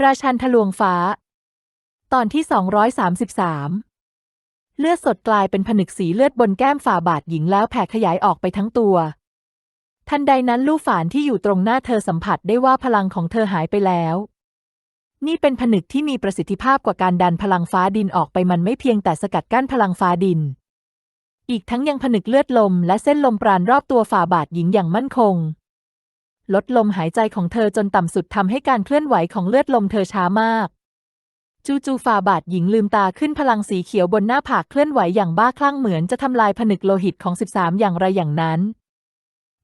ราชันทะลวงฟ้า ตอนที่ 233 เลือดสดกลายเป็นผนึกสีเลือดบนแก้มฝ่าบาทหญิงแล้วแผ่ขยายออกไปทั้งตัว ทันใดนั้นลู่ฝานที่อยู่ตรงหน้าเธอสัมผัสได้ว่าพลังของเธอหายไปแล้ว นี่เป็นผนึกที่มีประสิทธิภาพกว่าการดันพลังฟ้าดินออกไปมันไม่เพียงแต่สกัดกั้นพลังฟ้าดิน อีกทั้งยังผนึกเลือดลมและเส้นลมปราณรอบตัวฝ่าบาทหญิงอย่างมั่นคง ลดลมหายใจของเธอจนต่ำสุดทำให้การเคลื่อนไหวของเลือดลมเธอช้ามาก จูจูฝ่าบาทหญิงลืมตาขึ้นพลังสีเขียวบนหน้าผากเคลื่อนไหวอย่างบ้าคลั่งเหมือนจะทำลายผนึกโลหิตของ 13 อย่างไรอย่างนั้น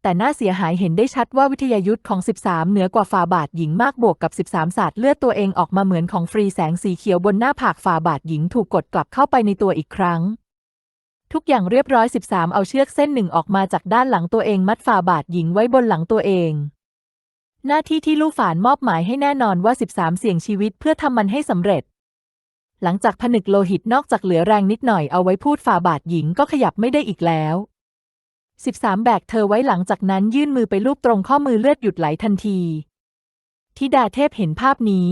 แต่น่าเสียหายเห็นได้ชัดว่าวิทยายุทธ์ของ 13 เหนือกว่าฝ่าบาทหญิงมากบวกกับ 13 ศาสตร์เลือดตัวเองออกมาเหมือนของฟรีแสงสีเขียวบนหน้าผากฝ่าบาทหญิงถูกกดกลับเข้าไปในตัวอีกครั้งทุกอย่างเรียบร้อย 13 เอาเชือกเส้นหนึ่งออกมาจากด้านหลังตัวเองมัดฝ่าบาทหญิงไว้บนหลังตัวเอง หน้าที่ที่ลู่ฝานมอบหมายให้แน่นอนว่า 13 เสี่ยงชีวิตเพื่อทำมันให้สำเร็จ หลังจากผนึกโลหิตนอกจากเหลือแรงนิดหน่อยเอาไว้พูดฝ่าบาทหญิงก็ขยับไม่ได้อีกแล้ว 13 แบกเธอไว้หลังจากนั้นยื่นมือไปลูบตรงข้อมือเลือดหยุดไหลทันทีทิดาเทพเห็นภาพนี้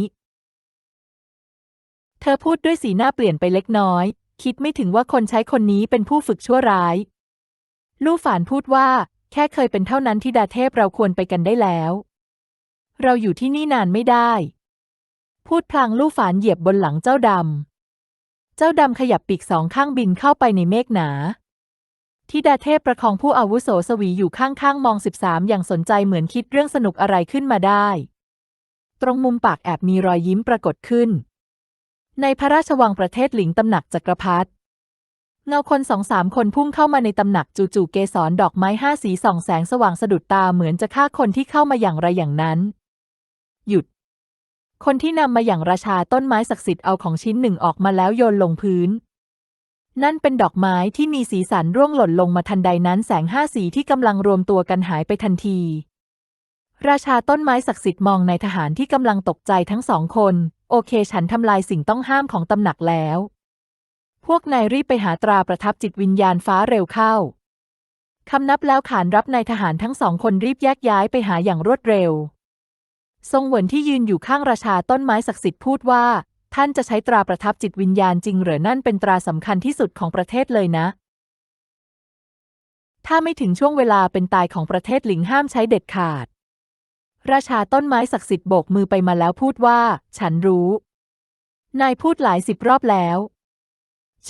เธอพูดด้วยสีหน้าเปลี่ยนไปเล็กน้อย คิดไม่ถึงว่าคนใช้คนนี้เป็นผู้ฝึกชั่วร้าย ลู่ฝานพูดว่า แค่เคยเป็นเท่านั้นทิดาเทพเราควรไปกันได้แล้ว เราอยู่ที่นี่นานไม่ได้ พูดพลางลู่ฝานเหยียบบนหลังเจ้าดำ เจ้าดำขยับปีกสองข้างบินเข้าไปในเมฆหนาทิดาเทพประคองผู้อาวุโสสวีอยู่ข้างๆ มองสิบสามอย่างสนใจเหมือนคิดเรื่องสนุกอะไรขึ้นมาได้ ตรงมุมปากแอบมีรอยยิ้มปรากฏขึ้น ในพระราชวังประเทศหลิงตำหนักจักรพรรดิเงาคนสองสามคนพุ่งเข้ามาในตำหนักจู่ๆเกสรดอกไม้ห้าสีส่องแสงสว่างสะดุดตาเหมือนจะฆ่าคนที่เข้ามาอย่างไรอย่างนั้น หยุด คนที่นำมาอย่างราชาต้นไม้ศักดิ์สิทธิ์เอาของชิ้นหนึ่งออกมาแล้วโยนลงพื้น นั่นเป็นดอกไม้ที่มีสีสันร่วงหล่นลงมาทันใดนั้นแสงห้าสีที่กำลังรวมตัวกันหายไปทันที ราชาต้นไม้ศักดิ์สิทธิ์มองนายทหารที่กำลังตกใจทั้งสองคน โอเคฉันทำลายสิ่งต้องห้ามของตำหนักแล้ว พวกนายรีบไปหาตราประทับจิตวิญญาณฟ้าเร็วเข้าคำนับแล้วขานรับนายทหารทั้งสองคนรีบแยกย้ายไปหาอย่างรวดเร็ว ทรงเหวินที่ยืนอยู่ข้างราชาต้นไม้ศักดิ์สิทธิ์พูดว่า ท่านจะใช้ตราประทับจิตวิญญาณจริงเหรือนั่นเป็นตราสำคัญที่สุดของประเทศเลยนะ ถ้าไม่ถึงช่วงเวลาเป็นตายของประเทศหลิงห้ามใช้เด็ดขาด ราชาต้นไม้ศักดิ์สิทธิ์โบกมือไปมาแล้วพูดว่า ฉันรู้ นายพูดหลายสิบรอบแล้ว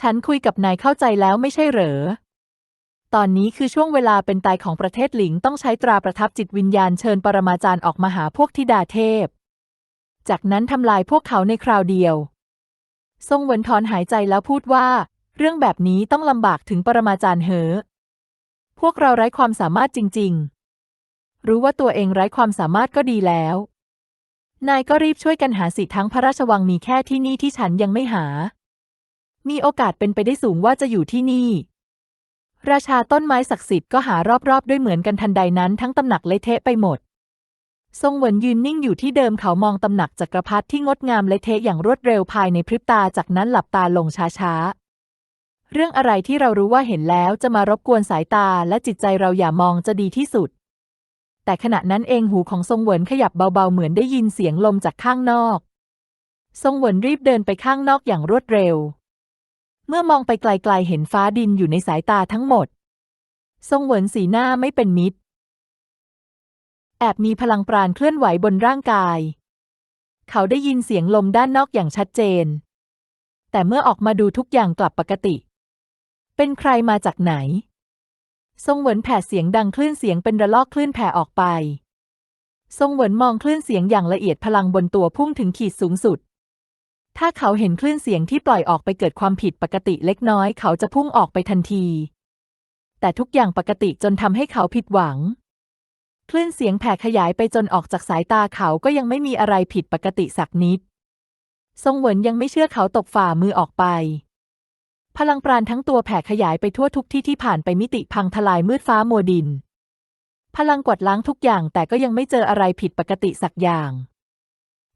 ฉันคุยกับนายเข้าใจแล้วไม่ใช่เหรอ ตอนนี้คือช่วงเวลาเป็นตายของประเทศหลิงต้องใช้ตราประทับจิตวิญญาณเชิญปรมาจารย์ออกมาหาพวกธิดาเทพ จากนั้นทำลายพวกเขาในคราวเดียว ทรงเวินถอนหายใจแล้วพูดว่า เรื่องแบบนี้ต้องลำบากถึงปรมาจารย์เหอ พวกเราไร้ความสามารถจริง ๆ รู้ว่าตัวเองไร้ความสามารถก็ดีแล้ว นายก็รีบช่วยกันหาสิทั้งพระราชวังมีแค่ที่นี่ที่ฉันยังไม่หา มีโอกาสเป็นไปได้สูงว่าจะอยู่ที่นี่ ราชาต้นไม้ศักดิ์สิทธิ์ก็หารอบๆ ด้วยเหมือนกันทันใดนั้นทั้งตำหนักเละเทะไปหมด ทรงเหวินยืนนิ่งอยู่ที่เดิมเขามองตำหนักจักรพรรดิที่งดงามเละเทะอย่างรวดเร็วภายในพริบตาจากนั้นหลับตาลงช้าๆ เรื่องอะไรที่เรารู้ว่าเห็นแล้วจะมารบกวนสายตาและจิตใจเราอย่ามองจะดีที่สุด แต่ขณะนั้นเองหูของทรงเหวินขยับเบาๆเหมือนได้ยินเสียงลมจากข้างนอก ทรงเหวินรีบเดินไปข้างนอกอย่างรวดเร็ว เมื่อมองไปไกลๆเห็นฟ้าดินอยู่ในสายตาทั้งหมด ทรงเหวินสีหน้าไม่เป็นมิตร แอบมีพลังปราณเคลื่อนไหวบนร่างกาย เขาได้ยินเสียงลมด้านนอกอย่างชัดเจน แต่เมื่อออกมาดูทุกอย่างกลับปกติ เป็นใครมาจากไหน ทรงเหวินแผ่เสียงดังคลื่นเสียงเป็นระลอกคลื่นแผ่ออกไป ทรงเหวินมองคลื่นเสียงอย่างละเอียดพลังบนตัวพุ่งถึงขีดสูงสุด ถ้าเขาเห็นคลื่นเสียงที่ปล่อยออกไปเกิดความผิดปกติเล็กน้อย เขาจะพุ่งออกไปทันที แต่ทุกอย่างปกติจนทำให้เขาผิดหวัง คลื่นเสียงแผ่ขยายไปจนออกจากสายตาเขาก็ยังไม่มีอะไรผิดปกติสักนิด ทรงเหวินยังไม่เชื่อเขาตกฝ่ามือออกไป พลังปราณทั้งตัวแผ่ขยายไปทั่วทุกที่ที่ผ่านไปมิติพังทลายมืดฟ้ามัวดิน พลังกวาดล้างทุกอย่างแต่ก็ยังไม่เจออะไรผิดปกติสักอย่าง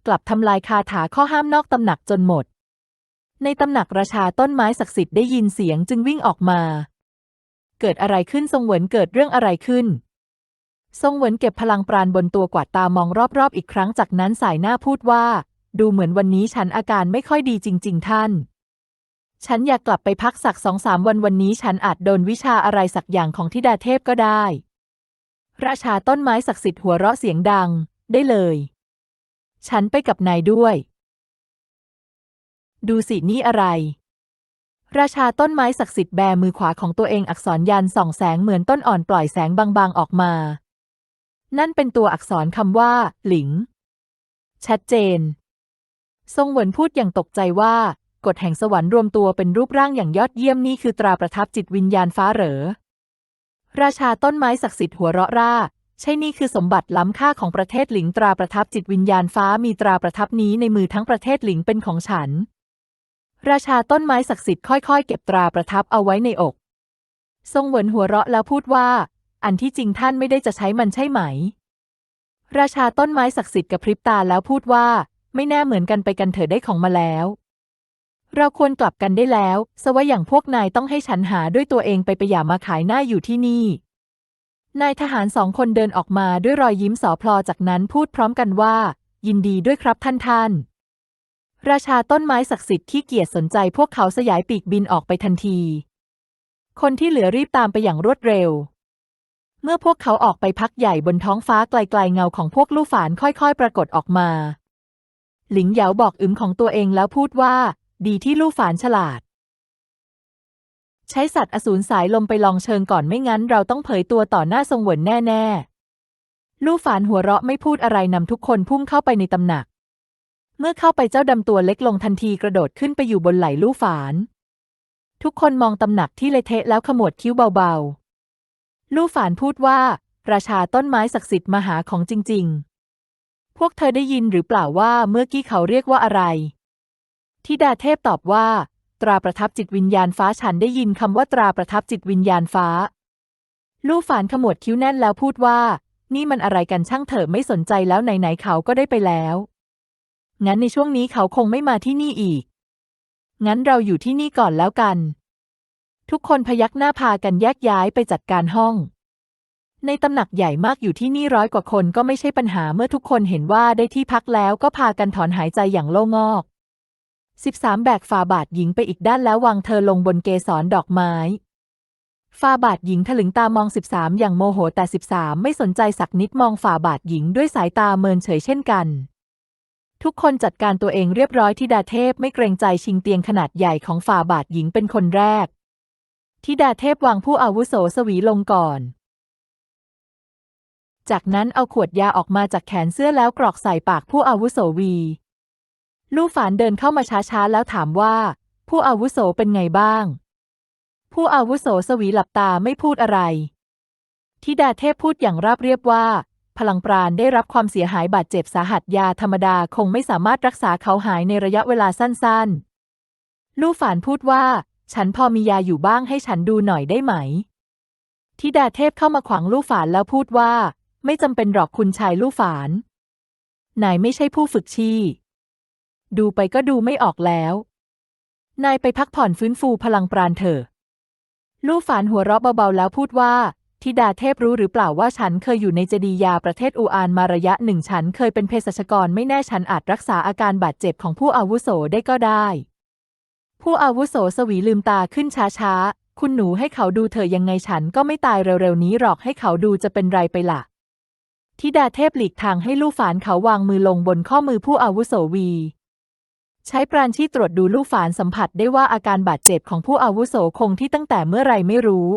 กลับทำลายคาถาข้อห้ามนอกตำหนักจนหมด ในตำหนักราชาต้นไม้ศักดิ์สิทธิ์ได้ยินเสียงจึงวิ่งออกมา เกิดอะไรขึ้นทรงเหวินเกิดเรื่องอะไรขึ้น ทรงเหวินเก็บพลังปราณบนตัวกวาดตามองรอบๆอีกครั้งจากนั้นสายหน้าพูดว่า ดูเหมือนวันนี้ฉันอาการไม่ค่อยดีจริง ๆ ท่าน ฉันอยากกลับไปพักสักสองสามวันวันนี้ฉันอาจโดนวิชาอะไรสักอย่างของทิดาเทพก็ได้ ราชาต้นไม้ศักดิ์สิทธิ์หัวเราะเสียงดัง ได้เลย ฉันไปกับนายด้วย ดูสินี่อะไร ราชาต้นไม้ศักดิ์สิทธิ์แบมือขวาของตัวเองอักษรยันส่องแสงเหมือนต้นอ่อนปล่อยแสงบางๆออกมา นั่นเป็นตัวอักษรคำว่า หลิง ชัดเจน ทรงเหวินพูดอย่างตกใจว่ากฎแห่งสวรรค์รวมตัวเป็นรูปร่างอย่างยอดเยี่ยมนี่คือตราประทับจิตวิญญาณฟ้าเหรอ ราชาต้นไม้ศักดิ์สิทธิ์หัวเราะร่า ใช่นี่คือสมบัติล้ำค่าของประเทศหลิงตราประทับจิตวิญญาณฟ้ามีตราประทับนี้ในมือทั้งประเทศหลิงเป็นของฉัน ราชาต้นไม้ศักดิ์สิทธิ์ค่อยๆ เก็บตราประทับเอาไว้ในอก ทรงเหวินหัวเราะแล้วพูดว่า อันที่จริงท่านไม่ได้จะใช้มันใช่ไหม ราชาต้นไม้ศักดิ์สิทธิ์กระพริบตาแล้วพูดว่า ไม่แน่เหมือนกันไปกันเถอะได้ของมาแล้วเราควรกลับกันได้แล้ว สว่าอย่างพวกนายต้องให้ฉันหาด้วยตัวเองไปไปอย่ามาขายหน้าอยู่ที่นี่ นายทหารสองคนเดินออกมาด้วยรอยยิ้มสอพลอจากนั้นพูดพร้อมกันว่า ยินดีด้วยครับท่านท่าน ราชาต้นไม้ศักดิ์สิทธิ์ขี้เกียจสนใจพวกเขาสยายปีกบินออกไปทันที คนที่เหลือรีบตามไปอย่างรวดเร็ว เมื่อพวกเขาออกไปพักใหญ่บนท้องฟ้าไกลๆเงาของพวกลู่ฝานค่อยๆ ปรากฏออกมา หลิงเหยาบอกอึมของตัวเองแล้วพูดว่า ดีที่ลู่ฝานฉลาด ใช้สัตว์อสูรสายลมไปลองเชิงก่อนไม่งั้นเราต้องเผยตัวต่อหน้าทรงเหวินแน่ๆ ลู่ฝานหัวเราะไม่พูดอะไรนำทุกคนพุ่งเข้าไปในตำหนัก เมื่อเข้าไปเจ้าดำตัวเล็กลงทันทีกระโดดขึ้นไปอยู่บนไหล่ลู่ฝาน ทุกคนมองตำหนักที่เละเทะแล้วขมวดคิ้วเบาๆ ลู่ฝานพูดว่า ราชาต้นไม้ศักดิ์สิทธิ์มหาของจริง ๆ พวกเธอได้ยินหรือเปล่าว่าเมื่อกี้เขาเรียกว่าอะไร ทิดาเทพตอบว่า ตราประทับจิตวิญญาณฟ้าฉันได้ยินคำว่าตราประทับจิตวิญญาณฟ้า ลู่ฝานขมวดคิ้วแน่นแล้วพูดว่า นี่มันอะไรกันช่างเถอะไม่สนใจแล้วไหนๆเขาก็ได้ไปแล้ว งั้นในช่วงนี้เขาคงไม่มาที่นี่อีก งั้นเราอยู่ที่นี่ก่อนแล้วกัน ทุกคนพยักหน้าพากันแยกย้ายไปจัดการห้อง ในตำหนักใหญ่มากอยู่ที่นี่ร้อยกว่าคนก็ไม่ใช่ปัญหาเมื่อทุกคนเห็นว่าได้ที่พักแล้วก็พากันถอนหายใจอย่างโล่งอก สิบสามแบกฝ่าบาทหญิงไปอีกด้านแล้ววางเธอลงบนเกสรดอกไม้ฝ่าบาทหญิงถลึงตามองสิบสามอย่างโมโหแต่สิบสามไม่สนใจสักนิดมองฝ่าบาทหญิงด้วยสายตาเมินเฉยเช่นกัน ทุกคนจัดการตัวเองเรียบร้อยที่ดาเทพไม่เกรงใจชิงเตียงขนาดใหญ่ของฝ่าบาทหญิงเป็นคนแรกทิดาเทพวางผู้อาวุโสสวีลงก่อน จากนั้นเอาขวดยาออกมาจากแขนเสื้อแล้วกรอกใส่ปากผู้อาวุโสวี ลู่ฝานเดินเข้ามาช้าๆ แล้วถามว่า ผู้อาวุโสเป็นไงบ้าง ผู้อาวุโสสวีหลับตาไม่พูดอะไรทิดาเทพพูดอย่างราบเรียบว่า พลังปราณได้รับความเสียหายบาดเจ็บสาหัสยาธรรมดาคงไม่สามารถรักษาเขาหายในระยะเวลาสั้นๆ ลู่ฝานพูดว่า ฉันพอมียาอยู่บ้างให้ฉันดูหน่อยได้ไหมทิดาเทพเข้ามาขวางลู่ฝานแล้วพูดว่า ไม่จำเป็นหรอกคุณชายลู่ฝาน นายไม่ใช่ผู้ฝึกชี ดูไปก็ดูไม่ออกแล้ว นายไปพักผ่อนฟื้นฟูพลังปราณเถอะ ลู่ฝานหัวเราะเบาๆแล้วพูดว่าทิดาเทพรู้หรือเปล่าว่าฉันเคยอยู่ในเจดียาประเทศอูอานมาระยะหนึ่งฉันเคยเป็นเภสัชกรไม่แน่ฉันอาจรักษาอาการบาดเจ็บของผู้อาวุโสได้ก็ได้ ผู้อาวุโสสวีลืมตาขึ้นช้าๆ คุณหนูให้เขาดูเถอยังไงฉันก็ไม่ตายเร็วๆนี้หรอกให้เขาดูจะเป็นไรไปล่ะทิดาเทพหลีกทางให้ลู่ฝานเขาวางมือลงบนข้อมือผู้อาวุโสวี ใช้ปราณชีตรวจดูลู่ฝานสัมผัสได้ว่าอาการบาดเจ็บของผู้อาวุโสคงที่ตั้งแต่เมื่อไรไม่รู้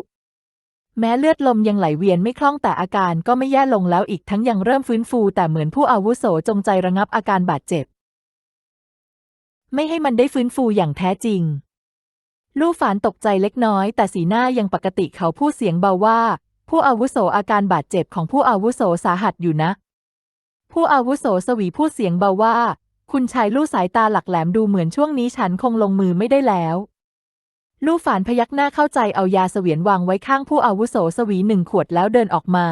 แม้เลือดลมยังไหลเวียนไม่คล่องแต่อาการก็ไม่แย่ลงแล้วอีกทั้งยังเริ่มฟื้นฟู แต่เหมือนผู้อาวุโสจงใจระงับอาการบาดเจ็บ ไม่ให้มันได้ฟื้นฟูอย่างแท้จริง ลู่ฝานตกใจเล็กน้อย แต่สีหน้ายังปกติเขาพูดเสียงเบาว่า ผู้อาวุโสอาการบาดเจ็บของผู้อาวุโสสาหัสอยู่นะ ผู้อาวุโสสวีพูดเสียงเบาว่า คุณชายลู่สายตาหลักแหลมดูเหมือนช่วงนี้ฉันคงลงมือไม่ได้แล้ว ลู่ฝานพยักหน้าเข้าใจเอายาเสวียนวางไว้ข้างผู้อาวุโสสวีหนึ่งขวดแล้วเดินออกมา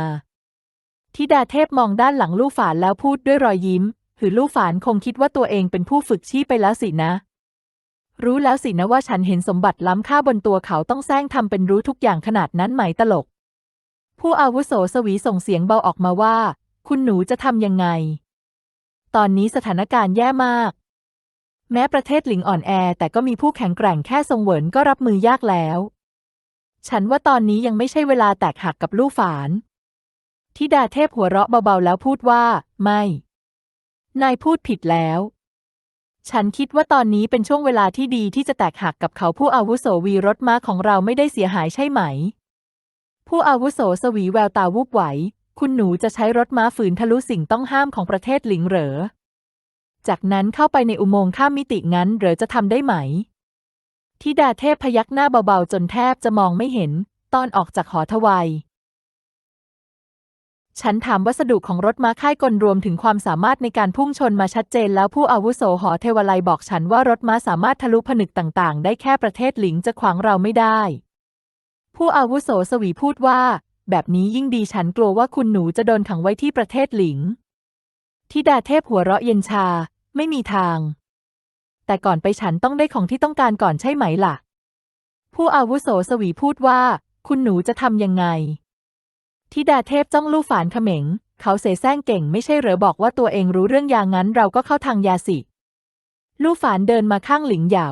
ทิดาเทพมองด้านหลังลู่ฝานแล้วพูดด้วยรอยยิ้ม หือลู่ฝานคงคิดว่าตัวเองเป็นผู้ฝึกชีพไปแล้วสินะ รู้แล้วสินะว่าฉันเห็นสมบัติล้ำค่าบนตัวเขาต้องแซงทำเป็นรู้ทุกอย่างขนาดนั้นไหมตลก ผู้อาวุโสสวีส่งเสียงเบาออกมาว่า คุณหนูจะทำยังไง ตอนนี้สถานการณ์แย่มาก แม้ประเทศหลิงอ่อนแอ แต่ก็มีผู้แข็งแกร่งแค่ทรงเหวินก็รับมือยากแล้ว ฉันว่าตอนนี้ยังไม่ใช่เวลาแตกหักกับลู่ฝานทิดาเทพหัวเราะเบาๆแล้วพูดว่า ไม่ นายพูดผิดแล้ว ฉันคิดว่าตอนนี้เป็นช่วงเวลาที่ดีที่จะแตกหักกับเขาผู้อาวุโสวีรถม้าของเราไม่ได้เสียหายใช่ไหม ผู้อาวุโสสวีแววตาวุบไหว คุณหนูจะใช้รถม้าฝืนทะลุสิ่งต้องห้ามของประเทศหลิงเหรอ จากนั้นเข้าไปในอุโมงค์ข้ามมิติงั้นเหรอจะทำได้ไหมทิดาเทพพยักหน้าเบาๆ จนแทบจะมองไม่เห็น ตอนออกจากหอทวายฉันถามวัสดุของรถม้าค่ายกลรวมถึงความสามารถในการพุ่งชนมาชัดเจนแล้วผู้อาวุโสหอเทวไลยบอกฉันว่ารถม้าสามารถทะลุผนึกต่าง ๆ ได้แค่ประเทศหลิงจะขวางเราไม่ได้ ผู้อาวุโสสวีพูดว่า แบบนี้ยิ่งดีฉันกลัวว่าคุณหนูจะโดนขังไว้ที่ประเทศหลิงทิดาเทพหัวเราะเย็นชา ไม่มีทาง แต่ก่อนไปฉันต้องได้ของที่ต้องการก่อนใช่ไหมล่ะ ผู้อาวุโสสวีพูดว่า คุณหนูจะทำยังไงทิดาเทพจ้องลู่ฝานเขม็ง เขาเสแสร้งเก่งไม่ใช่เหรอบอกว่าตัวเองรู้เรื่องยางั้นเราก็เข้าทางยาสิ ลู่ฝานเดินมาข้างหลิงเหยา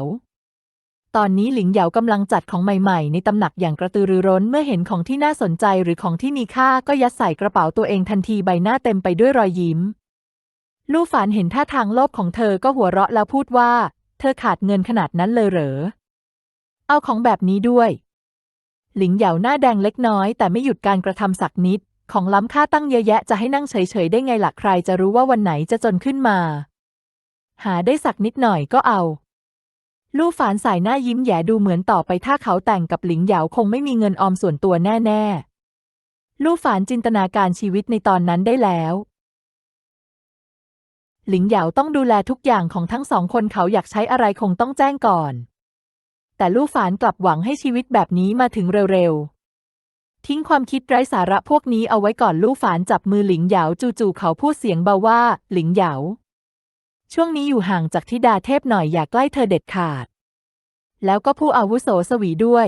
ตอนนี้หลิงเหยากำลังจัดของใหม่ๆ ในตำหนักอย่างกระตือรือร้นเมื่อเห็นของที่น่าสนใจหรือของที่มีค่าก็ยัดใส่กระเป๋าตัวเองทันทีใบหน้าเต็มไปด้วยรอยยิ้ม ลู่ฝานเห็นท่าทางโลภของเธอก็หัวเราะแล้วพูดว่า เธอขาดเงินขนาดนั้นเลยเหรอ เอาของแบบนี้ด้วย หลิงเหยาหน้าแดงเล็กน้อยแต่ไม่หยุดการกระทำสักนิด ของล้ำค่าตั้งเยอะแยะจะให้นั่งเฉยๆได้ไงล่ะใครจะรู้ว่าวันไหนจะจนขึ้นมา หาได้สักนิดหน่อยก็เอา ลู่ฝานสายหน้ายิ้มแย่ดูเหมือนต่อไปถ้าเขาแต่งกับหลิงเหยาคงไม่มีเงินออมส่วนตัวแน่ๆ ลู่ฝานจินตนาการชีวิตในตอนนั้นได้แล้ว หลิงเหยาต้องดูแลทุกอย่างของทั้งสองคนเขาอยากใช้อะไรคงต้องแจ้งก่อน แต่ลู่ฝานกลับหวังให้ชีวิตแบบนี้มาถึงเร็วๆ ทิ้งความคิดไร้สาระพวกนี้เอาไว้ก่อนลู่ฝานจับมือหลิงเหยาจู่ๆเขาพูดเสียงเบาว่า หลิงเหยา ช่วงนี้อยู่ห่างจากทิดาเทพหน่อยอย่าใกล้เธอเด็ดขาด แล้วก็ผู้อาวุโสสวีด้วย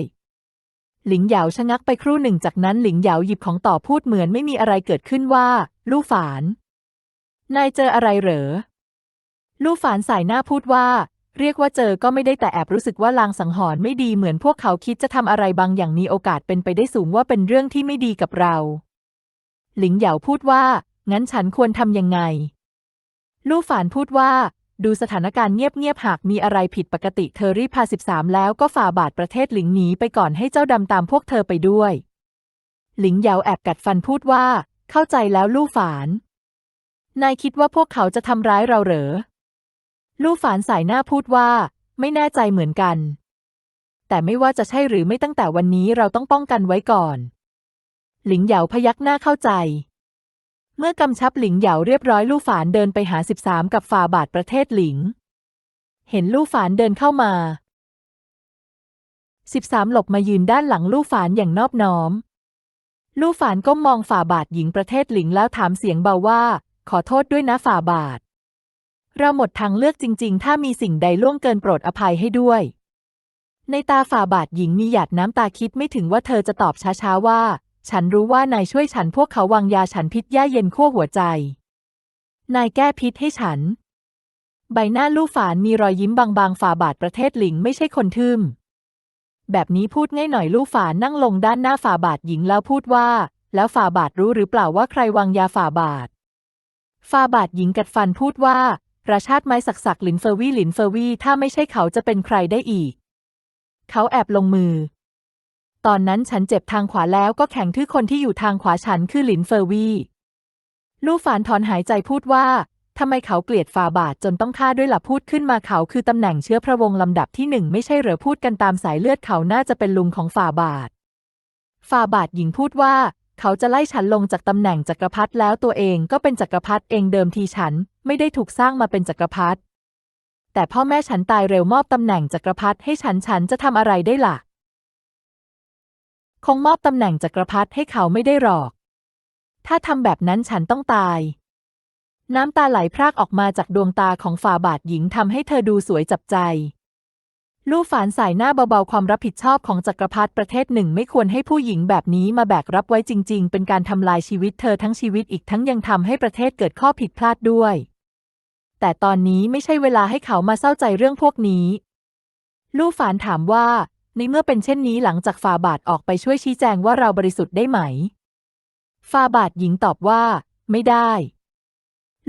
หลิงเหยาชะงักไปครู่หนึ่งจากนั้นหลิงเหยาหยิบของต่อพูดเหมือนไม่มีอะไรเกิดขึ้นว่า ลู่ฝาน นายเจออะไรเหรอ ลู่ฝานสายหน้าพูดว่า เรียกว่าเจอก็ไม่ได้แต่แอบรู้สึกว่าลางสังหรณ์ไม่ดีเหมือนพวกเขาคิดจะทำอะไรบางอย่างมีโอกาสเป็นไปได้สูงว่าเป็นเรื่องที่ไม่ดีกับเรา หลิงเหยาพูดว่า งั้นฉันควรทำยังไง ลู่ฝานพูดว่า ดูสถานการณ์เงียบๆหากมีอะไรผิดปกติเธอรีบพาสิบสามแล้วก็ฝ่าบาทประเทศหลิงหนีไปก่อนให้เจ้าดำตามพวกเธอไปด้วย หลิงเหยาแอบกัดฟันพูดว่า เข้าใจแล้วลู่ฝาน นายคิดว่าพวกเขาจะทำร้ายเราเหรอ ลู่ฝานสายหน้าพูดว่า ไม่แน่ใจเหมือนกัน แต่ไม่ว่าจะใช่หรือไม่ตั้งแต่วันนี้เราต้องป้องกันไว้ก่อน หลิงเหยาพยักหน้าเข้าใจ เมื่อกำชับหลิงเหยาเรียบร้อยลู่ฝานเดินไปหาสิบสามกับฝ่าบาทประเทศหลิง เห็นลู่ฝานเดินเข้ามาสิบสามหลบมายืนด้านหลังลู่ฝานอย่างนอบน้อม ลู่ฝานก้มมองฝ่าบาทหญิงประเทศหลิงแล้วถามเสียงเบาว่า ขอโทษด้วยนะฝ่าบาท เราหมดทางเลือกจริง ๆ ถ้ามีสิ่งใดล่วงเกินโปรดอภัยให้ด้วย ในตาฝ่าบาทหญิงมีหยาดน้ำตาคิดไม่ถึงว่าเธอจะตอบช้าๆว่า ฉันรู้ว่านายช่วยฉันพวกเขาวางยาฉันพิษแย่เย็นขั้วหัวใจ นายแก้พิษให้ฉัน ใบหน้าลู่ฝานมีรอยยิ้มบางๆฝ่าบาทประเทศหลิงไม่ใช่คนทึมแบบนี้พูดง่ายหน่อยลู่ฝานนั่งลงด้านหน้าฝ่าบาทหญิงแล้วพูดว่า แล้วฝ่าบาทรู้หรือเปล่าว่าใครวางยาฝ่าบาทฝ่าบาทหญิงกัดฟันพูดว่าราชาติไม้สักสักหลินเฟอร์วี่หลินเฟอร์วี่ถ้าไม่ใช่เขาจะเป็นใครได้อีก เขาแอบลงมือ ตอนนั้นฉันเจ็บทางขวาแล้วก็แข็งทื่อคนที่อยู่ทางขวาฉันคือหลินเฟอร์วี ลู่ฝานถอนหายใจพูดว่าทำไมเขาเกลียดฝ่าบาทจนต้องฆ่าด้วยล่ะพูดขึ้นมาเขาคือตำแหน่งเชื้อพระวงศ์ลำดับที่หนึ่งไม่ใช่เหรอพูดกันตามสายเลือดเขาน่าจะเป็นลุงของฝ่าบาทฝ่าบาทหญิงพูดว่า เขาจะไล่ฉันลงจากตำแหน่งจักรพรรดิแล้วตัวเองก็เป็นจักรพรรดิเองเดิมทีฉัน ไม่ได้ถูกสร้างมาเป็นจักรพรรดิแต่พ่อแม่ฉันตายเร็วมอบตำแหน่งจักรพรรดิให้ฉันฉันจะทำอะไรได้ล่ะ คงมอบตำแหน่งจักรพรรดิให้เขาไม่ได้หรอก ถ้าทำแบบนั้นฉันต้องตาย น้ำตาไหลพรากออกมาจากดวงตาของฝ่าบาทหญิงทำให้เธอดูสวยจับใจ ลู่ฝานสายหน้าเบาๆความรับผิดชอบของจักรพรรดิประเทศหนึ่งไม่ควรให้ผู้หญิงแบบนี้มาแบกรับไว้จริง ๆ เป็นการทำลายชีวิตเธอทั้งชีวิตอีกทั้งยังทำให้ประเทศเกิดข้อผิดพลาดด้วย แต่ตอนนี้ไม่ใช่เวลาให้เขามาเศร้าใจเรื่องพวกนี้ ลู่ฝานถามว่า ในเมื่อเป็นเช่นนี้หลังจากฟาบาทออกไปช่วยชี้แจงว่าเราบริสุทธิ์ได้ไหม ฟาบาทหญิงตอบว่า ไม่ได้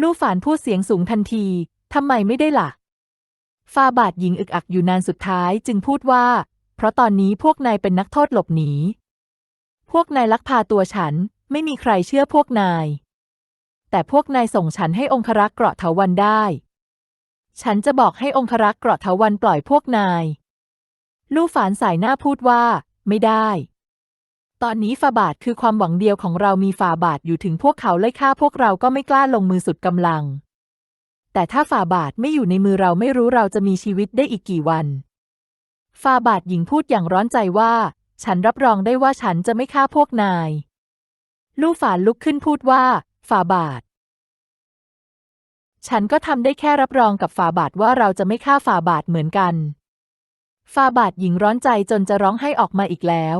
ลู่ฝานพูดเสียงสูงทันทีทำไมไม่ได้ล่ะ ฟาบาทหญิงอึกอักอยู่นานสุดท้ายจึงพูดว่า เพราะตอนนี้พวกนายเป็นนักโทษหลบหนี พวกนายลักพาตัวฉัน ไม่มีใครเชื่อพวกนาย แต่พวกนายส่งฉันให้องครักษ์เกราะเถาวันได้ ฉันจะบอกให้องครักษ์เกราะเถาวันปล่อยพวกนาย ลู่ฝานสายหน้าพูดว่า ไม่ได้ ตอนนี้ฟาบาทคือความหวังเดียวของเรามีฟาบาทอยู่ถึงพวกเขาไล่ฆ่าพวกเราก็ไม่กล้าลงมือสุดกำลัง แต่ถ้าฟาบาทไม่อยู่ในมือเราไม่รู้เราจะมีชีวิตได้อีกกี่วันฟาบาทหญิงพูดอย่างร้อนใจว่า ฉันรับรองได้ว่าฉันจะไม่ฆ่าพวกนาย ลู่ฝานลุกขึ้นพูดว่าฟาบาท ฉันก็ทำได้แค่รับรองกับฟาบาทว่าเราจะไม่ฆ่าฟาบาทเหมือนกัน ฟาบาทหญิงร้อนใจจนจะร้องไห้ออกมาอีกแล้ว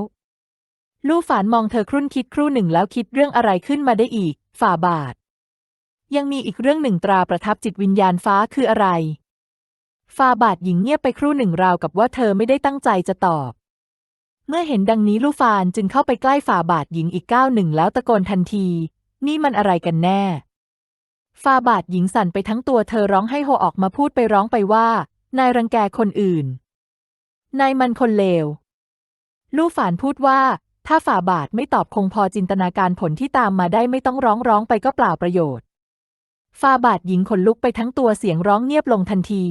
ลู่ฝานมองเธอครุ่นคิดครู่หนึ่งแล้วคิดเรื่องอะไรขึ้นมาได้อีกฟาบาท ยังมีอีกเรื่องหนึ่งตราประทับจิตวิญญาณฟ้าคืออะไรฟาบาทหญิงเงียบไปครู่หนึ่งราวกับว่าเธอไม่ได้ตั้งใจจะตอบ เมื่อเห็นดังนี้ลู่ฟานจึงเข้าไปใกล้ฝ่าบาทหญิงอีกก้าวหนึ่งแล้วตะโกนทันที นี่มันอะไรกันแน่ฟาบาทหญิงสั่นไปทั้งตัวเธอร้องให้โฮออกมาพูดไปร้องไปว่า นายรังแกคนอื่น นายมันคนเลว ลู่ฝานพูดว่า ถ้าฝ่าบาทไม่ตอบคงพอจินตนาการผลที่ตามมาได้ไม่ต้องร้องร้องไปก็เปล่าประโยชน์ฟาบาทหญิงขนลุกไปทั้งตัวเสียงร้องเงียบลงทันที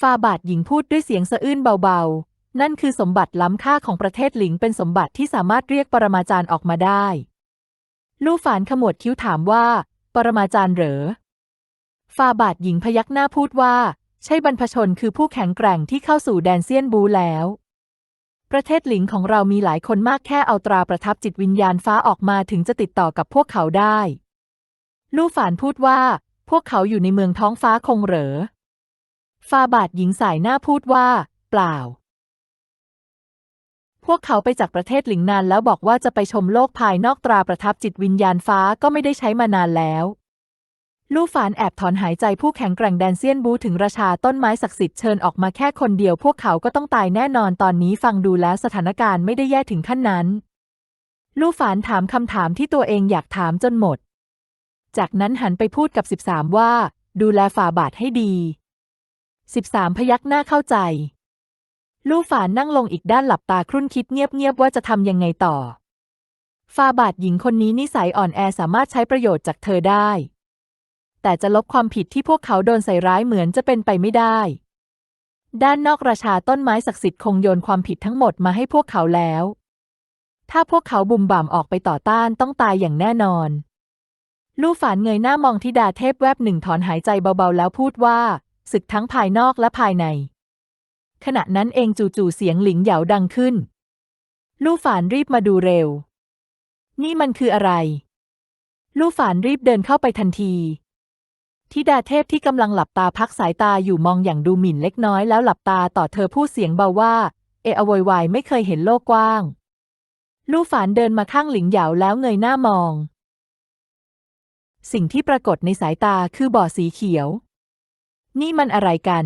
ฟาบาทหญิงพูดด้วยเสียงสะอื้นเบาๆ นั่นคือสมบัติล้ำค่าของประเทศหลิงเป็นสมบัติที่สามารถเรียกปรมาจารย์ออกมาได้ ลู่ฝานขมวดคิ้วถามว่า ปรมาจารย์เหรอ ฟาบาทหญิงพยักหน้าพูดว่า ใช่บรรพชนคือผู้แข็งแกร่งที่เข้าสู่แดนเซียนบูแล้ว ประเทศหลิงของเรามีหลายคนมากแค่เอาตราประทับจิตวิญญาณฟ้าออกมาถึงจะติดต่อกับพวกเขาได้ ลู่ฝานพูดว่า พวกเขาอยู่ในเมืองท้องฟ้าคงเหรอฟาบาทหญิงสายหน้าพูดว่า เปล่า พวกเขาไปจากประเทศหลิงนานแล้วบอกว่าจะไปชมโลกภายนอกตราประทับจิตวิญญาณฟ้าก็ไม่ได้ใช้มานานแล้ว ลู่ฝานแอบถอนหายใจผู้แข็งแกร่งแดนเซียนบูถึงราชาต้นไม้ศักดิ์สิทธิ์เชิญออกมาแค่คนเดียวพวกเขาก็ต้องตายแน่นอนตอนนี้ฟังดูแล้วสถานการณ์ไม่ได้แย่ถึงขั้นนั้น ลู่ฝานถามคำถามที่ตัวเองอยากถามจนหมด จากนั้นหันไปพูดกับสิบสามว่า ดูแลฝ่าบาทให้ดีสิบสามพยักหน้าเข้าใจ ลู่ฝานนั่งลงอีกด้านหลับตาครุ่นคิดเงียบๆว่าจะทำยังไงต่อฟาบาทหญิงคนนี้นิสัยอ่อนแอสามารถใช้ประโยชน์จากเธอได้ แต่จะลบความผิดที่พวกเขาโดนใส่ร้ายเหมือนจะเป็นไปไม่ได้ ด้านนอกราชาต้นไม้ศักดิ์สิทธิ์คงโยนความผิดทั้งหมดมาให้พวกเขาแล้ว ถ้าพวกเขาบุ่มบ่ามออกไปต่อต้านต้องตายอย่างแน่นอน ลู่ฝานเงยหน้ามองทิดาเทพแวบหนึ่งถอนหายใจเบาๆ แล้วพูดว่าศึกทั้งภายนอกและภายใน ขณะนั้นเองจู่ๆเสียงหลิงเหยาดังขึ้น ลู่ฝานรีบมาดูเร็ว นี่มันคืออะไร ลู่ฝานรีบเดินเข้าไปทันที ทิดาเทพที่กำลังหลับตาพักสายตาอยู่มองอย่างดูหมิ่นเล็กน้อยแล้วหลับตาต่อเธอพูดเสียงเบาว่า เออโวยวายไม่เคยเห็นโลกกว้าง ลู่ฝานเดินมาข้างหลิงเหยาแล้วเงยหน้ามอง สิ่งที่ปรากฏในสายตาคือบ่อสีเขียว นี่มันอะไรกัน